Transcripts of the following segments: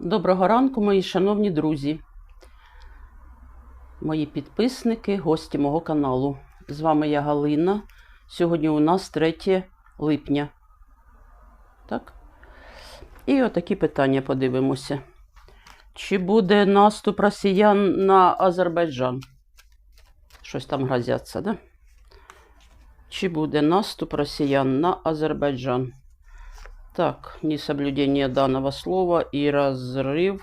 Доброго ранку, мої шановні друзі, мої підписники, гості мого каналу. З вами я Галина. Сьогодні у нас 3 липня. Так? І отакі питання подивимося. Чи буде наступ росіян на Азербайджан? Щось там грозяться, да? Чи буде наступ росіян на Азербайджан? Так, несоблюдение данного слова и разрыв,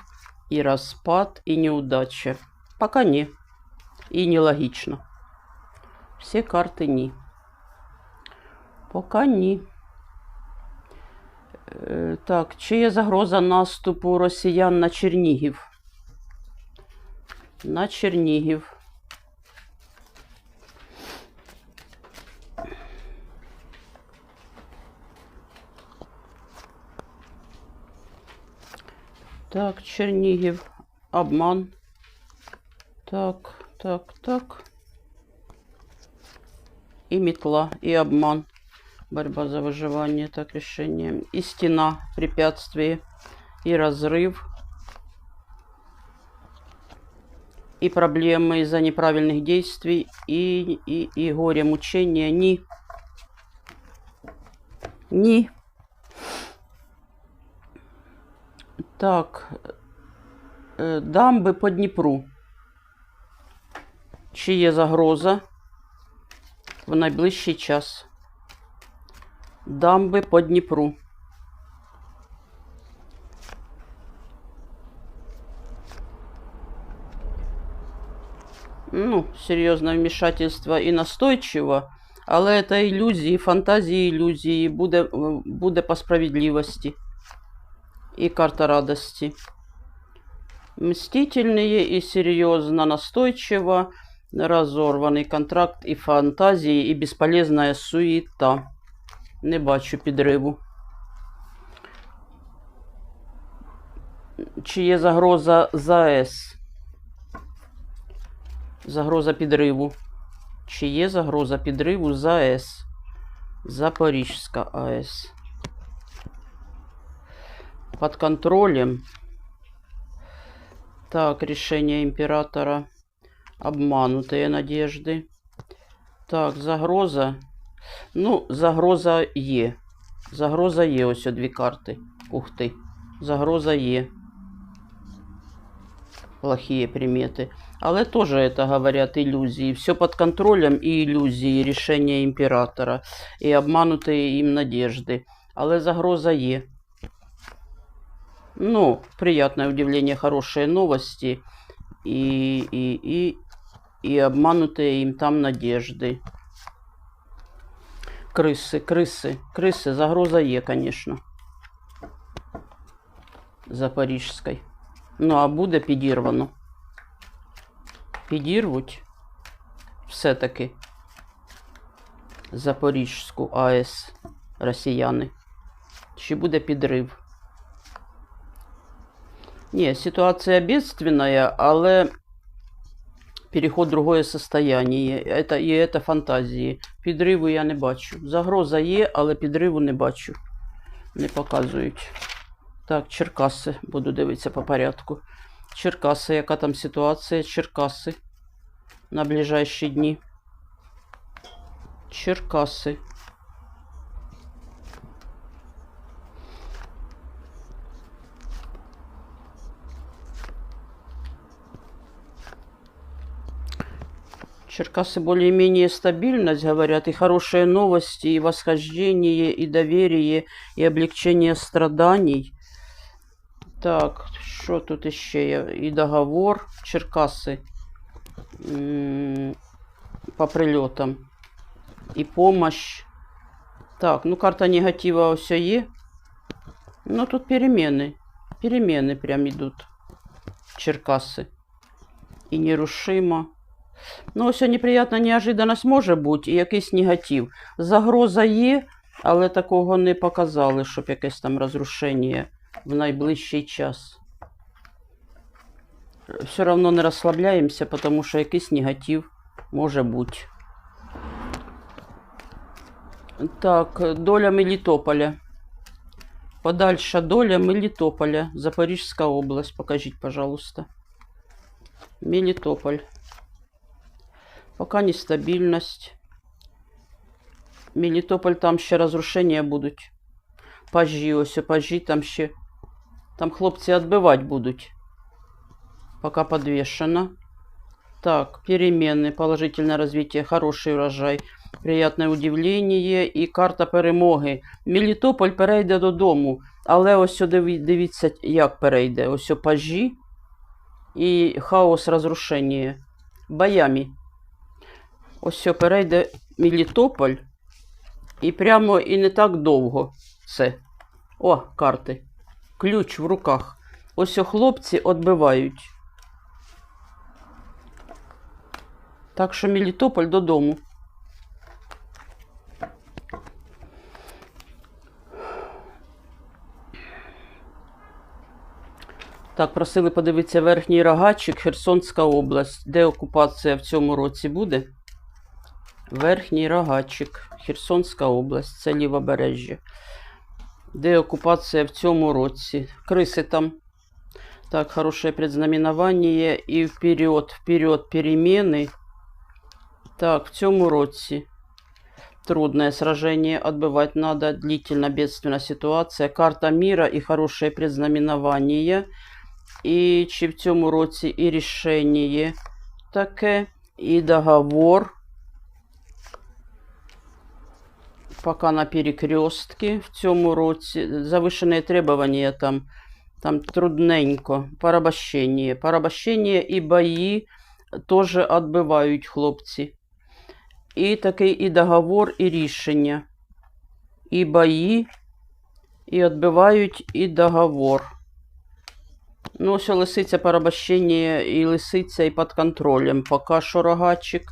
и распад, и неудача. Пока не. И нелогично. Все карты не. Пока ні. Е, Так, чи є загроза наступу росіян на Чернігів? На Чернігів. Так, Чернігів. Обман. Так, так, так. И метла, и обман. Борьба за выживание, так, решение. И стена, препятствие, и разрыв. И проблемы из-за неправильных действий, и, и, и горе, мучения. Ни. Ни. Так, е, дамби по Дніпру. Чи є загроза в найближчий час? Дамби по Дніпру. Ну, серйозне вмішательство і настойчиво, але це ілюзії, фантазії ілюзії, буде, е, буде по справедливості. И карта радости. Мстительные и серьезно, настойчиво, разорваний контракт і фантазії, і безполезна суєта. Не бачу підриву. Чи є загроза ЗАЕС? Загроза підриву. Чи є загроза підриву ЗАЕС? Запорізька АЕС под контролем. Так, решение императора. Обманутые надежды. Так, загроза. Ну, загроза є. Загроза є. Ось о дві карти. Ух ти. Загроза є. Плохие приметы. Але тоже это говорят иллюзии. Все под контролем и иллюзии решения императора. И обманутые им надежды. Але загроза є. Ну, приятное удивление, хорошие новости и, и, и, и обманутые им там надежды. Крысы, крысы, крысы, загроза є, конечно. Запоріжської. Ну, а буде підірвано. Підірвуть все-таки Запоріжську АЕС росіяни. Чи буде підрив? Не, ситуация бедственная, але переход в другое состояние. Это, і это фантазії. Підриву я не бачу. Загроза є, але підриву не бачу. Не показують. Так, Черкаси. Буду дивитися по порядку. Черкаси, яка там ситуація? Черкаси на ближайші дні. Черкаси. Черкасы более-менее стабильность, говорят, и хорошие новости, и восхождение, и доверие, и облегчение страданий. Так, что тут еще? И договор. Черкасы по прилетам. И помощь. Так, ну карта негатива все є. Ну тут перемены. Перемены прям идут. Черкасы. И нерушимо. Ну, ось неприятна неожиданність може бути і якийсь негатив. Загроза є, але такого не показали, щоб якесь там розрушення в найближчий час. Все одно не розслабляємося, тому що якийсь негатив може бути. Так, доля Мелітополя. Подальша доля Мелітополя, Запорізька область. Покажіть, пожалуйста. Мелітополь. Пока нестабільність. Мелітополь, там ще розрушення будуть. Пажі, ось пажі, там ще. Там хлопці відбивати будуть. Пока подвешено. Так, перемены, положительное развитие, хороший урожай, приятне удивлення і карта перемоги. Мелітополь перейде додому, але ось диві- дивіться, як перейде. Ось пажі і хаос розрушення. Боями. Ось перейде Мелітополь. І прямо і не так довго це. О, карти. Ключ в руках. Ось о хлопці відбивають. Так що Мелітополь додому. Так, просили подивитися верхній рогачик, Херсонська область. Де окупація в цьому році буде? Верхній рогачик, Херсонська область, це лівобережжя. Де окупація в цьому році? Криси там. Так, хорошее предзнаменование. І вперед, вперед, перемены. Так, в цьому році. Трудное сражение отбывать надо. Длительно бедственная ситуація. Карта мира і хорошее предзнаменование. І чи в цьому році і рішення таке, і договор. Пока на перекрестке в цьому році. Завышенные требования там. Там трудненько. Порабощення. Порабощення і бої теж відбивають хлопці. І такий і договор, і рішення. І бої, і відбивають, і договор. Ну, ось лисиця порабощення і лисиця і під контролем. Поки що рогачик.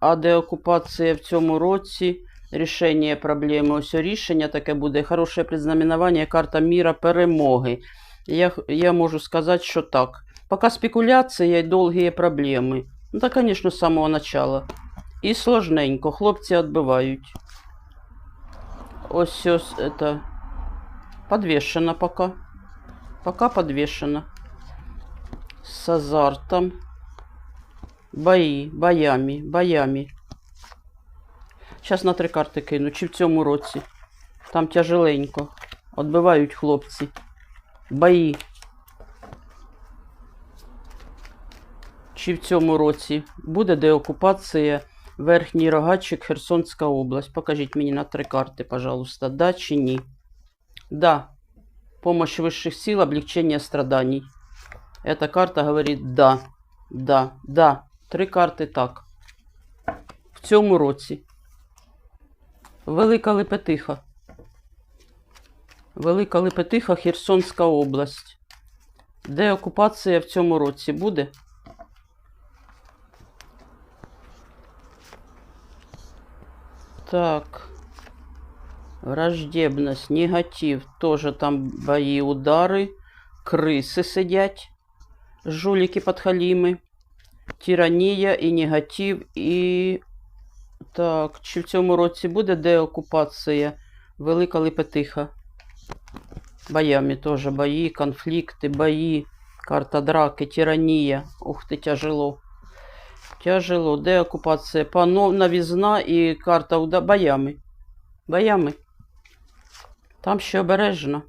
А деокупація в цьому році. Рішення проблеми. Ось рішення таке буде. Хороше предзнаменування, карта міра перемоги. Я, я можу сказати, що так. Пока спекуляція і довгі проблеми. Ну, та, звісно, з самого начала. І сложненько. Хлопці відбивають. Ось ось это. Подвешено пока. Пока подвешено. С азартом. Бої, боями, боями. Зараз на три карти кину. Чи в цьому році. Там тяжеленько. Отбивають хлопці. Бої. Чи в цьому році буде деокупація Верхній Рогачик, Херсонська область? Покажіть мені на три карти, пожалуйста. Да чи ні? Да. Помощь высших сил, облегчение страданий. Эта карта говорит да. Да, да. Три карти так. В цьому році. Велика Лепетиха. Велика Лепетиха, Херсонська область. Де окупація в цьому році буде? Так. Враждебность, негатив. Тоже там бои, удары. Крысы сидять. Жулики подхалимы. Тиранія і негатив, і. Так, чи в цьому році буде деокупація? Велика Липетиха. Боями теж бої, конфлікти, бої, карта драки, тиранія. Ух ти, тяжело. Тяжело. Деокупація. Панов, новізна і карта уда... боями. Боями. Там ще обережно.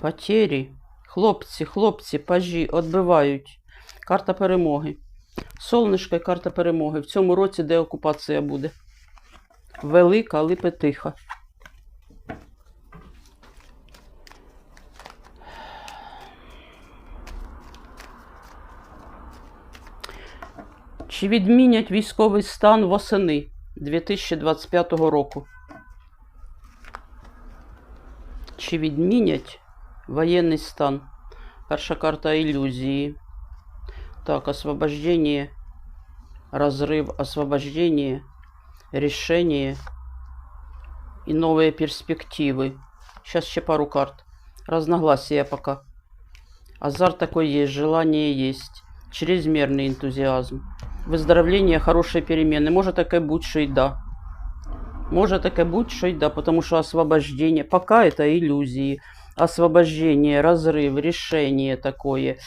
Потері. Хлопці, хлопці, пажі відбивають. Карта перемоги. Солнишко і карта перемоги. В цьому році деокупація буде. Велика Липетиха. Чи відмінять військовий стан восени 2025 року? Чи відмінять воєнний стан? Перша карта ілюзії. Так, освобождение, разрыв, освобождение, решение и новые перспективы. Сейчас еще пару карт. Разногласия пока. Азарт такой есть, желание есть. Чрезмерный энтузиазм. Выздоровление, хорошие перемены. Может такая быть, что и да. Може таке бути, що й да, потому що освобождение, пока это иллюзии, освобождение, разрыв, решение такое,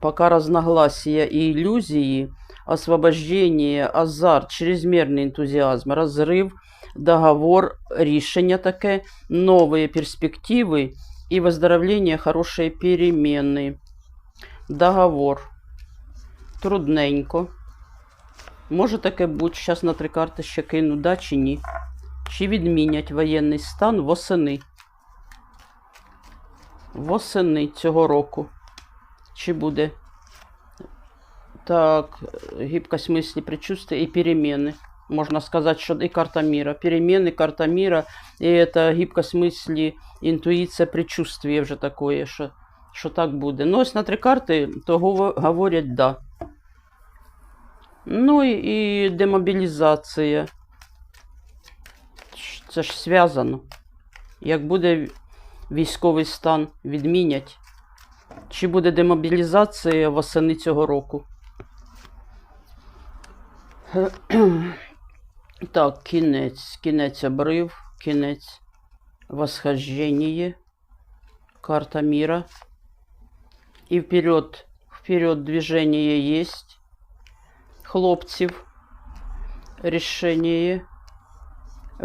пока разногласия и иллюзии, освобождение, азарт, чрезмерный энтузиазм, разрыв, договор, рішення таке, новые перспективы и выздоровление, хорошие перемены. Договор. Трудненько. Може таке бути, зараз на три карти ще кину, да чи ні. Чи відмінять воєнний стан восени. Восени цього року. Чи буде? Так, гибкость мысли, предчувствия и перемены. Можно сказать, что и карта мира. Перемены, карта мира, и это гибкость мысли, интуиция, предчувствие вже такое, що, що так буде. Ну, ось на три карти, то гово- говорять да. Ну і, і демобілізація. Ш- Це ж зв'язано. Як буде військовий стан відмінять, чи буде демобілізація восени цього року? Так, кінець, кінець обрив, кінець восхождение, карта мира. И вперед, вперед движение есть. Хлопців. Решение.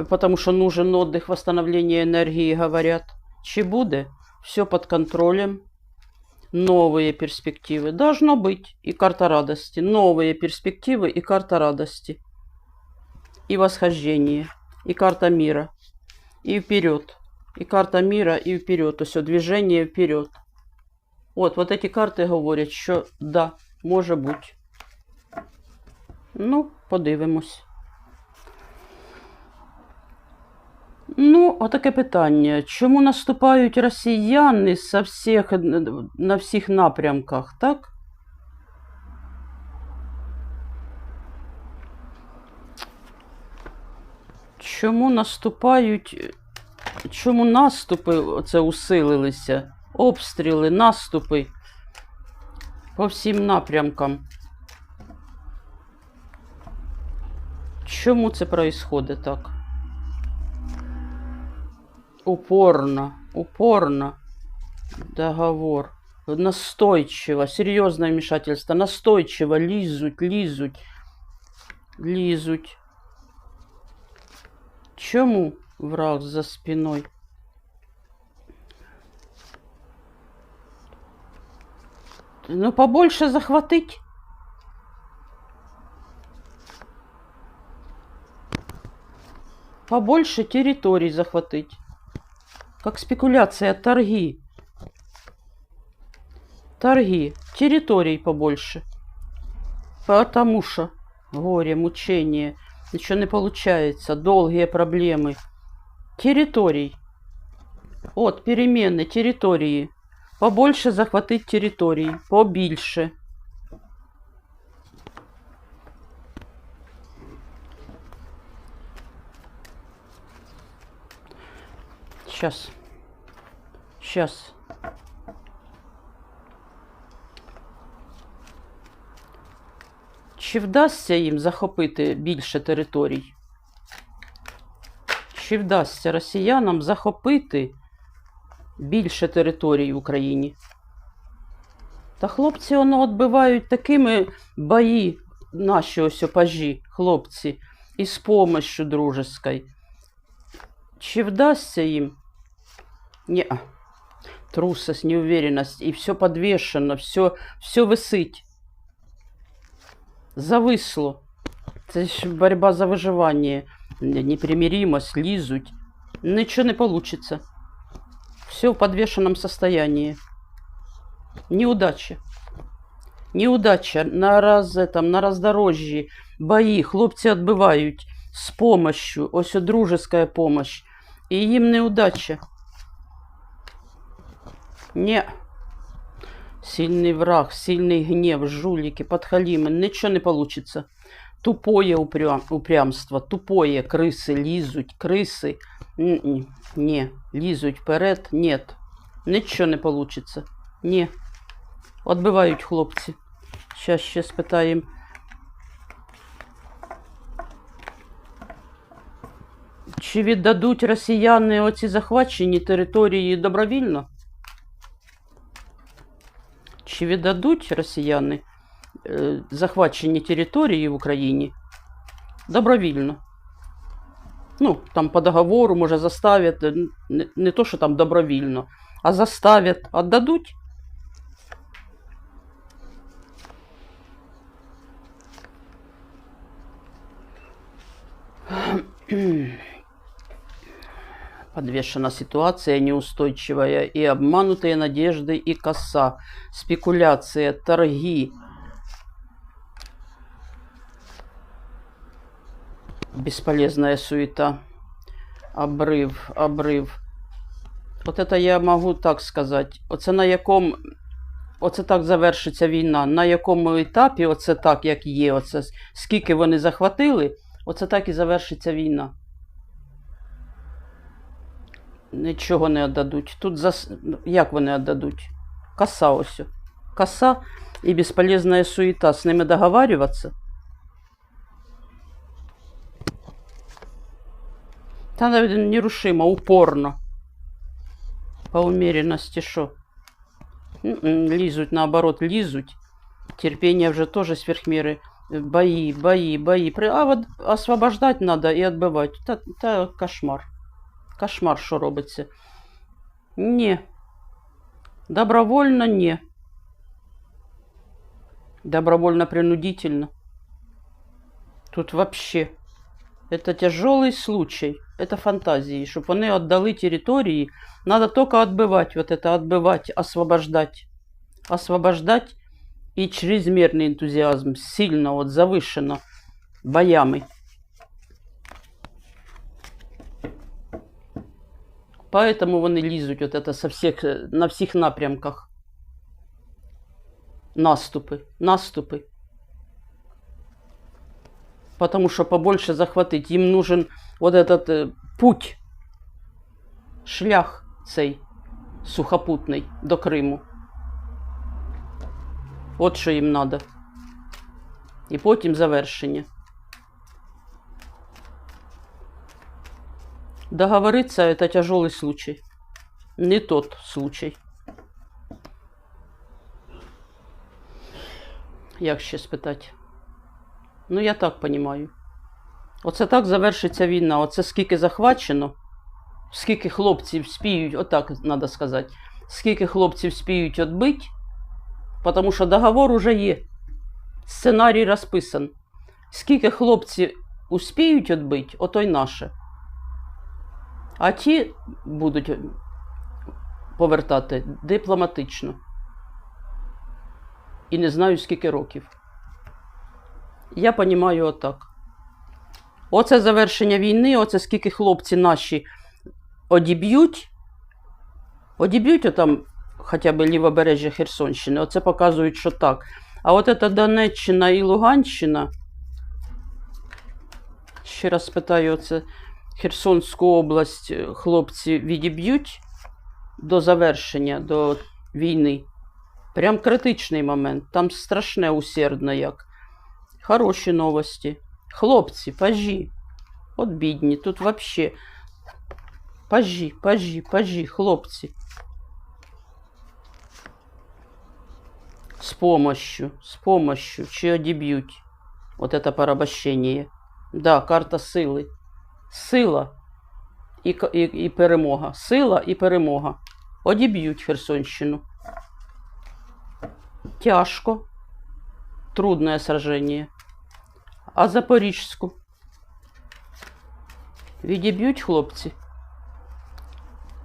Потому что нужен отдых, восстановление энергии, говорят. Чи буде? Все под контролем. Новые перспективы. Должно быть. И карта радости. Новые перспективы и карта радости. И восхождение. И карта мира. И вперед. И карта мира, и вперед. То все движение вперед. От, вот эти карти говорять, що да, може бути. Ну, подивимось. Ну, отаке питання. Чому наступають росіяни со всіх, на всіх напрямках, так? Чому наступають, чому наступи оце усилилися? Обстріли, наступи по всім напрямкам. Чому це происходит так? Упорно, упорно. Договор. Настойчиво, серьезное вмешательство. Настойчиво лізуть, лізуть, лізуть. Чому враг за спиной? Ну, побольше захватить. Побольше территорий захватить. Как спекуляция, торги. Торги. Территорий побольше. Потому что горе, мучение. Ничего не получается. Долгие проблемы. Территорий. От, перемены, территории. Побольше захватить территорий. Побільше. Сейчас. Сейчас. Чи вдасться їм захопити більше територій? Чи вдасться росіянам захопити більше територій в Україні? Та хлопці воно відбивають такими бої, наші ось пажі, хлопці, із помощью дружеской. Чи вдасться їм? Не, трусость, неуверенность, и все подвешено, все, все висить. Зависло. Це ж борьба за виживання. Непримиримость, лізуть. Ничего не получится. Все в подвешенном состоянии. Неудача. Неудача на раз, этом, на роздорожжі. Бої, хлопці відбивають з помощью, ось о, дружеская помощь. І їм неудача. Не. Сильный враг, сильный гнев, жулики, подхалимы. Ничего не получится. Тупое упрям, упрямство, тупое крысы лізуть, крысы. Н- Не, лізуть вперед, нет. Нічого не получится. Ні. Отбивають хлопці. Щас ще спитаємо. Чи віддадуть росіяни оці захвачені території добровільно? Чи віддадуть росіяни е, захвачені території в Україні добровільно? Ну, там по договору, може, заставять, е, не, то, що там добровільно, а заставять, отдадуть? Подвешена ситуация неустойчивая, и обманутые надежды, и коса, спекуляция, торги. Бесполезная суета. Обрыв, обрыв. От это я можу так сказати. Оце на якому. Оце так завершиться війна. На якому етапі, оце так, як є, оце скільки вони захватили, оце так і завершиться війна. Нічого не віддадуть. Тут зас... як вони віддадуть? Коса ось. Коса і безполезна суета. З ними договарюватися. Та навіть нерушимо, упорно. По умеренности що? М-м, Лізуть, наоборот, лізуть. Терпение вже тоже сверх меры. Бои, бои, бои. При- А вот освобождать надо и отбивать. Та, та кошмар. Кошмар, що робиться. Ні. Добровольно ні. Добровольно-принудительно. Тут вообще. Это тяжелый случай. Это фантазии. Чтобы вони отдали территории, надо только отбывать. Вот это отбывать, освобождать. Освобождать и чрезмерный энтузиазм. Сильно, вот завышенно. Боями. Поэтому вони лізуть от это со всех, е, на всіх напрямках. Наступи, наступи. Потому что побольше захватить. Им нужен вот этот е, путь, шлях цей сухопутний до Криму. От що їм надо. І потім завершення. Договориться – это тяжелый случай. Не тот случай. Як ще спитати? Ну, я так понимаю. Оце так завершиться війна. Оце скільки захвачено, скільки хлопців спіють, отак треба сказати, скільки хлопців спіють відбити, тому що договор уже є. Сценарій розписан. Скільки хлопців успіють відбити, ото й наше. А ті будуть повертати дипломатично. І не знаю, скільки років. Я розумію отак. Оце завершення війни, оце скільки хлопці наші одіб'ють. Одіб'ють отам хоча б лівобережжя Херсонщини. Оце показують, що так. А от це Донеччина і Луганщина. Ще раз питаю, оце Херсонську область е, хлопці відіб'ють до завершення, до війни. Прям критичний момент. Там страшне усердно як. Хороші новості. Хлопці, пажі. От бідні, тут вообще. Пажі, пажі, пажі, хлопці. З помощью, з помощью, чи одіб'ють. От это порабощення. Да, карта сили. Сила і, і, і перемога. Сила і перемога. Одіб'ють Херсонщину. Тяжко. Трудное сражение. А Запорізьку? Відіб'ють хлопці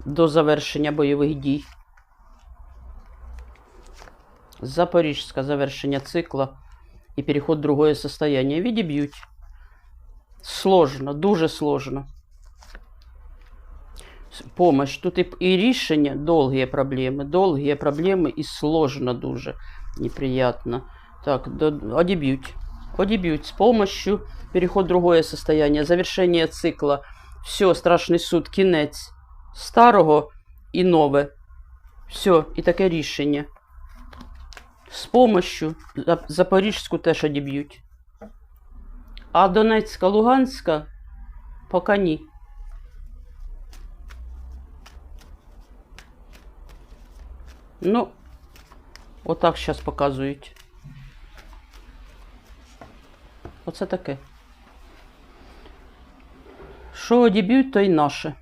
до завершення бойових дій. Запорізька завершення цикла і переход в другое состояние. Відіб'ють. Сложно, дуже сложно. Помощь. Тут і, і рішення, довгі проблеми, довгі проблеми і сложно дуже. Неприятно. Так, до, одіб'ють. Одіб'ють з помощью, переход в другое состояние, завершення цикла. Все, страшний суд, кінець старого і нове. Все, і таке рішення. З помощью Зап- Запорізьку теж одіб'ють. А Донецька, Луганська поки ні. Ну, отак зараз показують. Оце таке. Що одіб'ють, то й наше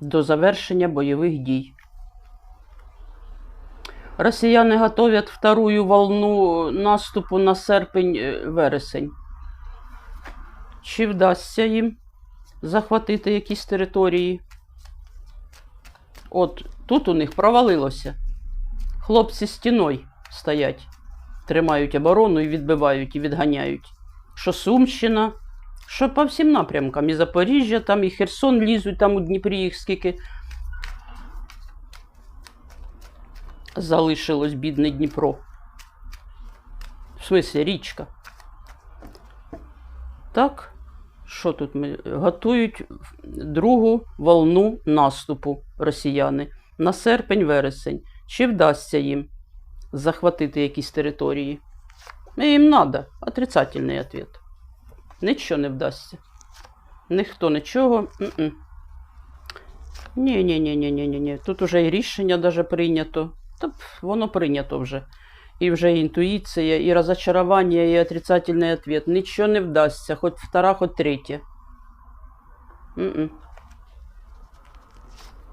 до завершення бойових дій. Росіяни готовлять вторую волну наступу на серпень-вересень. Е, чи вдасться їм захватити якісь території? От тут у них провалилося. Хлопці стіною стоять, тримають оборону і відбивають, і відганяють. Що Сумщина, що по всім напрямкам. І Запоріжжя, там, і Херсон лізуть, там у Дніпрі їх скільки залишилось бідне Дніпро. В смислі, річка. Так, що тут ми готують другу волну наступу росіяни на серпень-вересень. Чи вдасться їм захватити якісь території? Їм треба. Отрицательний відповідь. Нічого не вдасться. Ніхто нічого. М-м. Ні, ні. Тут вже і рішення даже прийнято. Та воно прийнято вже. І вже і інтуїція, і розочарування, і отрицательний відповідь. Нічого не вдасться, хоч втора, хоч третя. М-м.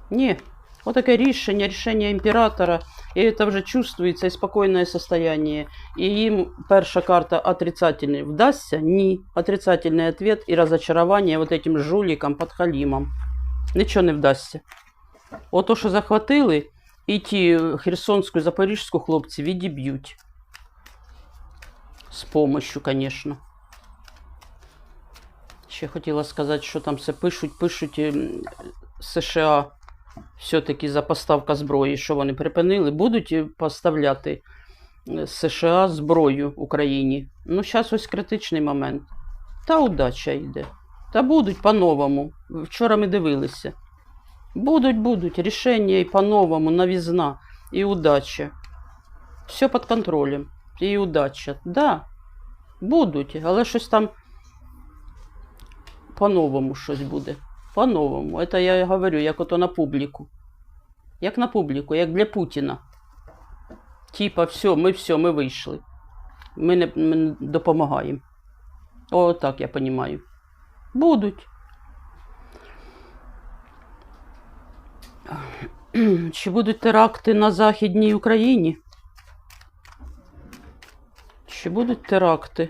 Ні. Отаке рішення, рішення імператора, і це вже чувствується і спокійне состояние. І їм перша карта отрицательний вдасться? Ні. Отрицательний відповідь і розочарування вот этим жуликам, подхалімам. Нічого не вдасться. Ото, що захватили, і ті Херсонську, і Запорізьку хлопці відіб'ють. З помощью, звісно. Ще хотіла сказати, що там все пишуть, пишуть ем, США все-таки за поставка зброї, що вони припинили, будуть е, поставляти е, США зброю Україні. Ну, зараз ось критичний момент. Та удача йде. Та будуть по-новому. Вчора ми дивилися. Будуть, будуть. Рішення і по-новому, новізна, і удача. Все під контролем. І удача. Да, будуть, але щось там по-новому щось буде. По-новому. Это я говорю, як ото на публіку. Як на публіку, як для Путіна. Типа, все, ми все, ми вийшли. Ми не, ми не допомагаємо. О, так я розумію. Будуть. Чи будуть теракти на Західній Україні? Чи будуть теракти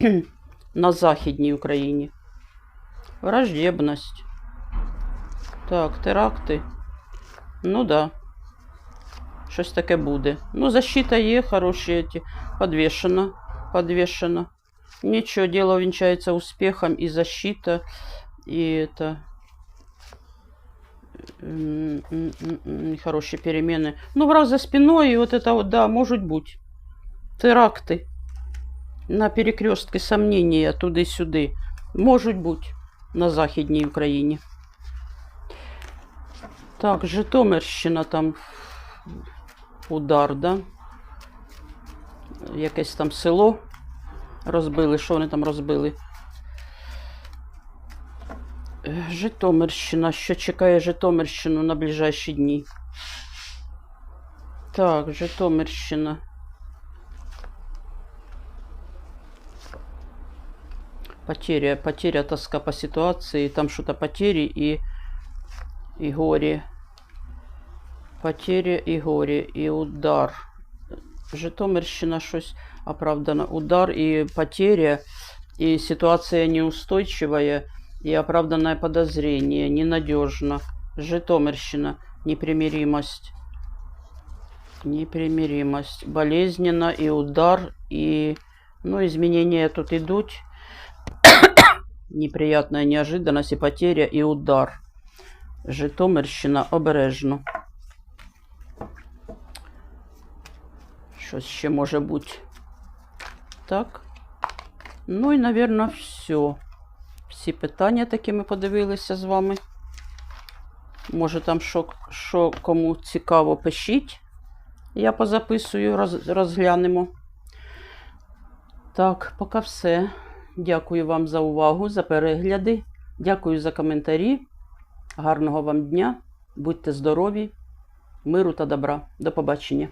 на Західній Україні? Враждебность. Так, теракти. Ну да. Щось таке буде. Ну, защита є, хороші ті. Подвешено. Подвешено. Ничего, дело венчается успехом и защита, и это хорошие перемены. Ну, враг за спиной, и вот это вот, да, может быть. Теракты. На перекрестке сомнения туди-сюди. Можуть бути на Західній Україні. Так, Житомирщина там удар, да? Якесь там село розбили. Що вони там розбили? Е, Житомирщина. Що чекає Житомирщину на ближайші дні? Так, Житомирщина. Потеря, потеря, тоска по ситуации, там что-то потери и, и горе. Потеря і горе, і удар. Житомирщина щось оправдано. Удар і потеря, і ситуація неустойчивая, і оправданное подозрение, ненадежно. Житомирщина, непримиримость. Непримиримость. Болезненно и удар, и... Ну, изменения тут идут. Неприятная неожиданность и потеря, и удар. Житомирщина обережно. Щось ще може бути. Так. Ну і, напевно, все. Всі питання такі ми подивилися з вами. Може, там що, що кому цікаво, пишіть. Я позаписую, роз, розглянемо. Так, поки все. Дякую вам за увагу, за перегляди. Дякую за коментарі. Гарного вам дня. Будьте здорові. Миру та добра. До побачення.